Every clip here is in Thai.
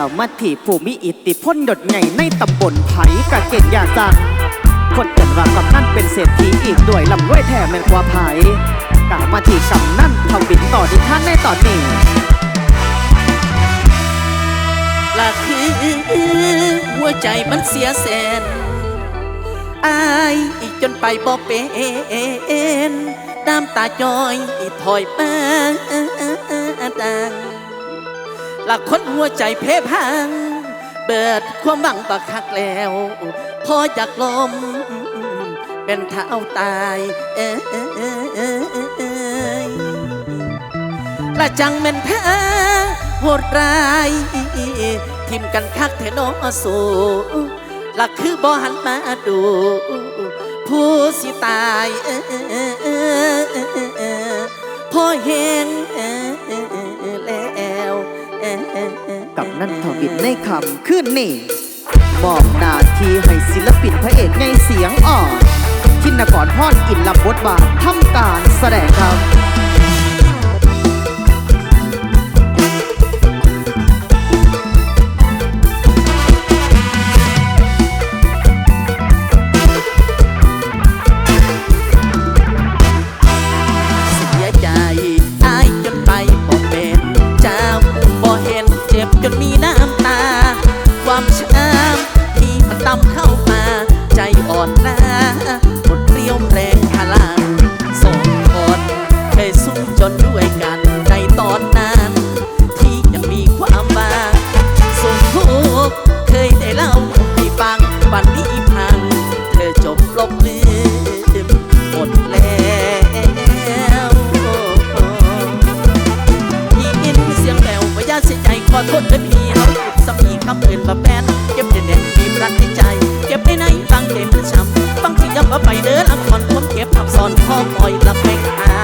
เอามาถีผู้มีอิทธิพลดดใหญ่ในตำบลไผ่กะเก่งยาซักคนเกินว่ากำนั่นเป็นเศรษฐีอีกด้วยลำด้วยแท้แม่นกว่าไผ่กล่ามาที่กำนั่นทวินต่อดิท่านในตอนนี้ละคือหัวใจมันเสียแสนอายจนไปบ่เป็นน้ำตาจอยถอยมาดัง ละคนหัวใจเพพัง เบิดความหวังบักคักแล้ว พออยากลม เป็นเท้าตายเอ้ยละจังแม่นแพ้โหดร้ายทิมกันคักเทโนสูละคือบ่หันมาดู ผู้สิตายพอเห็น นันทวินในคำขึ้นนี่มอบหน้าที่ให้ศิลปินพระเอกในเสียงอ่อนทินกรพรอินลำบทบาททำการแสดงครับ อ่อนล้าหมดเรียวแรงพลังสองคนเคยสู้จนด้วยกันในตอนนั้น ที่ยังมีความหวังสุขทุกเคยได้เล่าให้ฟังวันนี้พัง เธอจบลบลืมหมดแล้วยินเสียงแววว่ายาเสียใจขอโทษด้อพี่เฮาหยุดสมีคำอื่นมาแปนเก็บเด่นๆบีรัดในใจเก็ ไปเดินอักครผมเก็บอักษรพ่อปล่อยละเพลงอา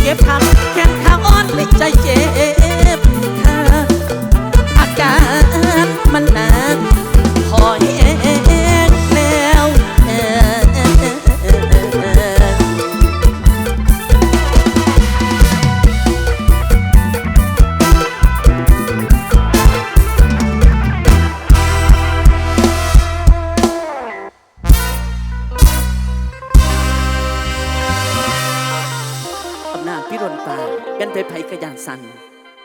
เก็บทำแขนขาอ่อนในใจเจ็บ ตาเป็นไปไผกระยานสัน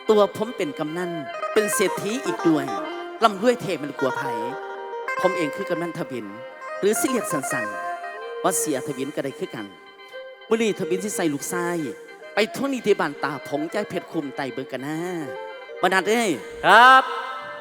ตัวผมเป็นกำนันเป็นเศรษฐีอีกด้วยลำด้วยเทมันกลัวไผผมเองคือกำนันทวิน หรือสิเรียกสันสันว่าเสียทวินก็ได้คือกันมื่อนี้ทวินที่ใส่ลูกไส้ไปทั่นิติบานตาผงใจเพชรคุมไตเบิกกันนะบรรดาเอ้ยครับ